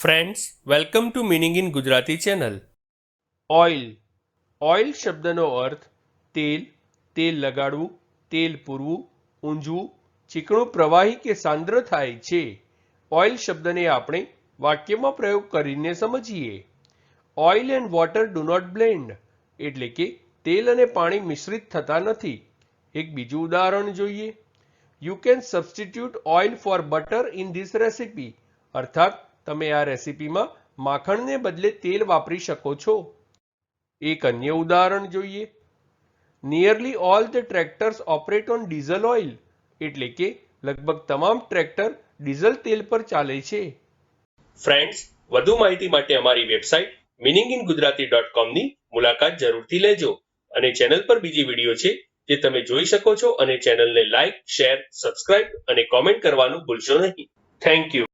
Friends welcome to meaning in Gujarati channel oil oil શબ્દનો અર્થ તેલ તેલ લગાડવું, તેલ પૂરવું ઊંજવું ચીકણું પ્રવાહી કે સાંદ્ર થાય છે. ઓઇલ શબ્દને આપણે વાક્યમાં પ્રયોગ કરીને સમજીએ. Oil and water do not blend એટલે કે તેલ અને પાણી મિશ્રિત થતા નથી. એક બીજું ઉદાહરણ જોઈએ. You can substitute oil for butter in this recipe અર્થાત તમે આ રેસિપીમાં માખણને બદલે તેલ વાપરી શકો છો. એક અન્ય ઉદાહરણ જોઈએ. Nearly all the tractors operate on diesel oil એટલે કે લગભગ તમામ ટ્રેક્ટર ડીઝલ તેલ પર ચાલે છે. ફ્રેન્ડ્સ વધુ માહિતી માટે અમારી website meaning in Gujarati dot કોમની મુલાકાત જરૂરથી લેજો અને ચેનલ પર બીજી વીડિયો છે જે તમે જોઈ શકો છો અને ચેનલને લાઇક શેર સબસ્ક્રાઇબ અને કોમેન્ટ કરવાનું ભૂલશો નહીં. Thank you